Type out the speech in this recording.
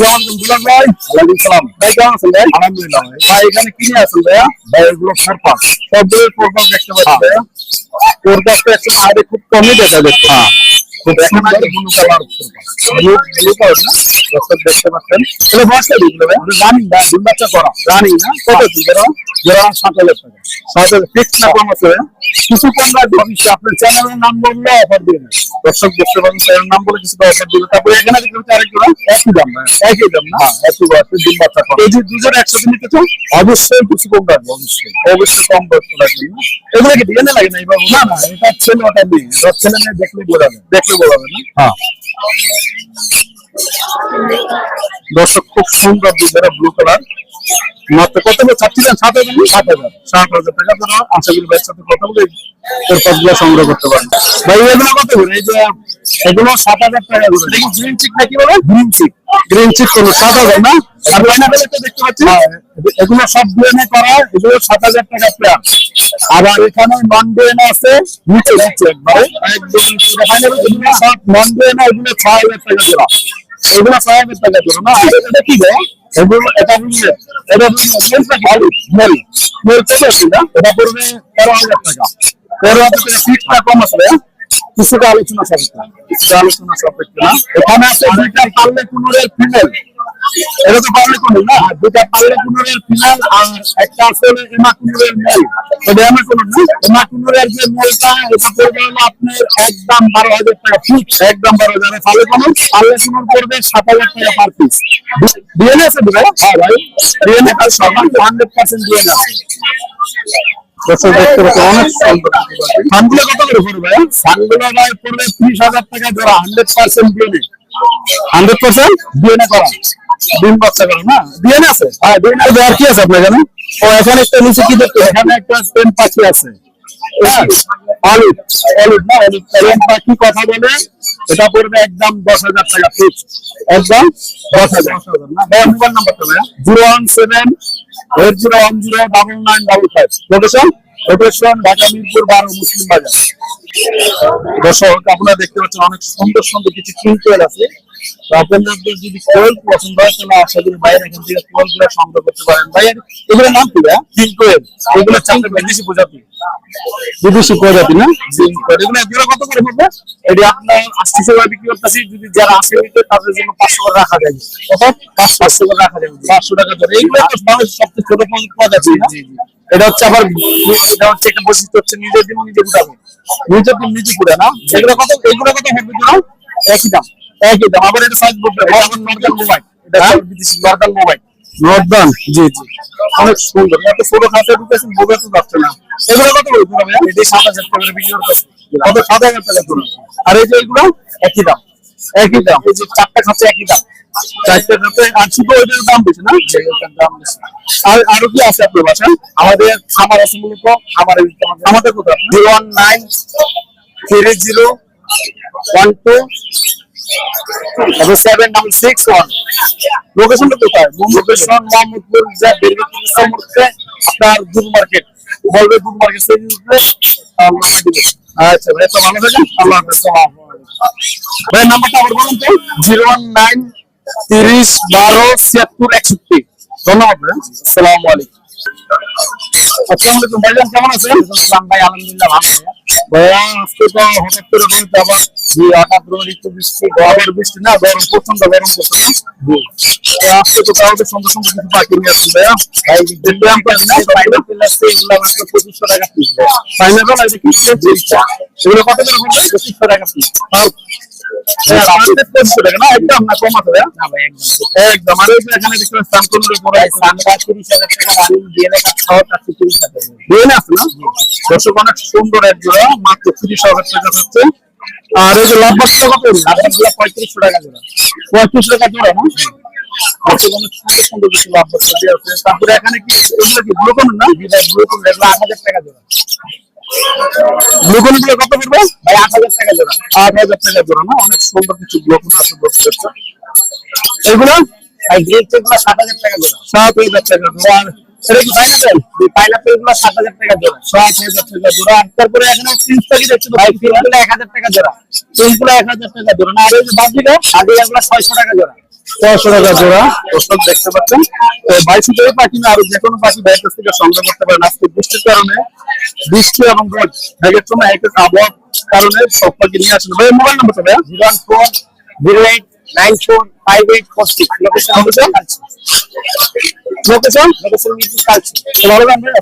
দুলাল ভাই ওয়ালাইকুম ভাই কেমন আছেন আলহামদুলিল্লাহ। ভাই এখানে কি নিয়ে আছেন ভাইয়া ভাই এগুলো প্রোগ্রাম দেখতে পাচ্ছি খুব কমই দেখা যাচ্ছে খুব সুন্দর blue colour blue blue colour না দর্শক দেখতে পাচ্ছেন তাহলে বয়সটা রানিং ভাই। ডিম বাচ্চা করা রানিং না কত জোড়া জোড়া সাত হাজার টাকা সাত হাজার ফিক্স না কম আছে কিছু কম রাখবে অবশ্যই আপনার চ্যানেলের নাম বললে অফার দিয়ে দর্শক দেখতে পাবেন চ্যানেল নাম বলে কিছু অফার দিবে তারপরে এখানে দেখতে পাচ্ছি আরেক জোড়া। একই দাম না একই দাম না? একই বয়সে ডিম বাচ্চা করা এই যে দুজনে একসাথে নিতে চাও? অবশ্যই কিছু কম রাখব অবশ্যই। অবশ্যই কম বয়স রাখবেন না। এগুলো কি ডিএনএ লাগে না এই বাবু? না না এটা ছেলে ওটা ছেলে মেয়ে দেখলে বোঝাবে বলা বোঝাবে না। হ্যাঁ। দর্শক খুব সুন্দর দুধের ব্লু কালার মাত্র কত চাচ্ছিলেন সাত হাজার সাত হাজার। সাত হাজার টাকা ধরো আশা করি ভাইয়ের সাথে কথা বলে এর পাঁচগুলো সংগ্রহ করতে পারেন। ভাই এগুলো কত করে? এই যে এগুলো সাত হাজার টাকা করে। দেখি গ্রিন চিক নাকি বলে? গ্রিন চিক গ্রিন চিক কোনো সাত হাজার না? আর পাইনাপেল একটা দেখতে পাচ্ছি এগুলো সব ডিএনএ করা এগুলো সাত হাজার টাকা পেয়ার আবার এখানে নন ডিএনএ আছে নিচে নিচে একবারে একদম সব নন ডিএনএ এগুলো ছয় হাজার টাকা জোড়া এগুলো ছয় হাজার টাকা জোড়া না? এটা কি দেয় এগুলো এটা এটা বুঝলে ভালো মেল মেল কত আছে না এটা পড়বে তেরো হাজার টাকা। তেরো হাজার টাকা ফিটটা কম আলোচনা সাপেক্ষে। না। এখানে আছে দুইটা পাল্লে কুনুরের ফিমেল। এটা তো পাল্লে কুনুর না। দুইটা পাল্লে কুনুরের ফিমেল আর একটা আছে এমা কুনুরের মেল এটা এমা কুনুর না। এমা কুনুরের যে মেলটা এটা পড়বে হলো আপনার একদম বারো হাজার টাকা ফিক্স একদম বারো হাজার কুনুর পাল্লে কুনুর পড়বে সাত হাজার টাকা পার পিস ডিএনএ আছে ভাই। হ্যাঁ ভাই। ডিএনএ কাজ সমান হান্ড্রেড পার্সেন্ট ডিএনএ আছে দর্শক দেখতে পাচ্ছেন অনেক ফানগুলো কত করে পড়বে ভাই? ফানগুলো ভাই পড়বে ত্রিশ হাজার টাকা জোড়া hundred percent DNA hundred percent DNA করা। না? আছে? হ্যাঁ কি আছে আপনার এখানে? এখানে একটা কি দেখতে? এখানে একটা আছে। হ্যাঁ, না? কথা বলে এটা একদম দশ হাজার টাকা একদম দশ হাজার। মোবাইল নাম্বারটা zero one seven zero one zero double five. Dhaka বারো মুসলিম বাজার। আপনারা দেখতে পাচ্ছেন অনেক সুন্দর সুন্দর কিছু কিনকোয়েল আছে। আপনাদের যদি কোয়েল পছন্দ হয় তাহলে আশা করি বাইরে এখান থেকে কোয়েল সংগ্রহ করতে পারেন। ভাই এগুলোর নাম কি ভাই কিনকোয়েল এগুলো চারটে বিদেশি প্রজাতি। বিদেশি প্রজাতি না? এগুলো এগুলো কত করে পড়বে এটি আপনার আশি টাকা বিক্রি করতেছি। যদি যারা আসে নিতে তাদের জন্য পাঁচশো রাখা যাবে পাঁচশো। রাখা যাবে পাঁচশো টাকা ধরে এইগুলো তো বাংলাদেশের সবচেয়ে ছোট প্রজাতি না? এটা হচ্ছে আবার এটা হচ্ছে একটা বৈশিষ্ট্য হচ্ছে নিজের দিন নিজে ফুটাবে নিজের দিন নিজে ফুটে না? এগুলো কত এগুলো কত হবে? একই দাম। একই দাম আবার এটা সাইজ বলতে নর্দান মোবাইল এটা বিদেশি নর্দান মোবাইল নর্দান জি জি। অনেক সুন্দর। এত ছোট খাতে ঢুকেছেন বোঝা তো যাচ্ছে না। এগুলো কত করে দিন ভাইয়া এটা সাত হাজার টাকা বিক্রি করতেছে কত? সাত হাজার টাকা করে আর এই যে এগুলো? একই দাম। একই দাম। এই যে চারটা খাতে একই দাম। চারটে খাতে ওইটার দাম বেশি না? দাম বেশি। আর আরও কি আছে আপনার বাসায় আমাদের খামার আছে মূলত খামারের আমাদের কোথায়? Zero one nine three zero one two seven double six one লোকেশনটা কোথায়? লোকেশন মোহাম্মদপুর যা বেরগের মুহূর্তে আপনার দুধ মার্কেট বলবে দুধ মার্কেট সেই দিবে। আচ্ছা ভাই, তো ভালো থাকেন। আল্লাহ হাফেজ। ভাই, নাম্বারটা আবার বলুন তো। জিরো ওয়ান নাইন তিরিশ বারো ছিয়াত্তর একষট্টি। ধন্যবাদ, ভাই। আসসালামু আলাইকুম। আসসালামু আলাইকুম ভাইজান কেমন আছেন? ইসলাম ভাই আলহামদুলিল্লাহ ভালো ভাইয়া আজকে তো হঠাৎ করে বলতে আবার যে হঠাৎ করে বৃষ্টি না গরম প্রচণ্ড গরম করছে না তো আজকে তো তাহলে সুন্দর সুন্দর কিছু পাখি নিয়ে আসছেন ভাইয়া। ভাই দেখলাম না পাইনাপেল আছে এগুলো মাত্র পঁচিশশো টাকা পিস পাইনাপেল আছে কি? এগুলো কত করে পঁচিশশো টাকা পিস দর্শক অনেক সুন্দর এক জোড়া মাত্র তিরিশ হাজার টাকা হচ্ছে আর এই যে টাকা কত পঁয়ত্রিশশো টাকা জোড়া। পঁয়ত্রিশ টাকা জোড়া না? তারপরে এখানে কি এগুলো কি ব্লুকন না? ব্লুকন এগুলো আট হাজার টাকা জোড়া। গ্লুকনগুলো কত পড়বে ভাই আট হাজার টাকা জোড়া। আট হাজার টাকা জোড়া না? অনেক সুন্দর কিছু গ্লুকন আছে বলতে এগুলো? ভাই গ্রেডগুলো সাত হাজার টাকা জোড়া। সাত হাজার টাকা জোড়া। এটা কি পাইনাপেল পাইনাপেলগুলো সাত হাজার টাকা জোড়া। সাত হাজার টাকা জোড়া। আর তারপরে এখানে প্রিন্স পাখি দেখছ ভাই প্রিন্সগুলো এক হাজার টাকা জোড়া। প্রিন্সগুলো এক হাজার টাকা জোড়া। না আর এই যে বাজিগুলো বাজিগুলো ছয়শো টাকা জোড়া। ছয়শো টাকা জোড়া দর্শক দেখতে পাচ্ছেন। তো ভাই শুধু পাখি না আরও যে কোনো পাখি ভাইয়ের থেকে সংগ্রহ করতে পারেন। আজকে বৃষ্টির কারণে বৃষ্টি এবং ব্যাগের সময় এক এক আবহাওয়ার কারণে সব পাখি নিয়ে আসেন। ভাই মোবাইল নাম্বার তো ভাইয়া? Zero four zero eight nine four five eight four six. Location location location ভালো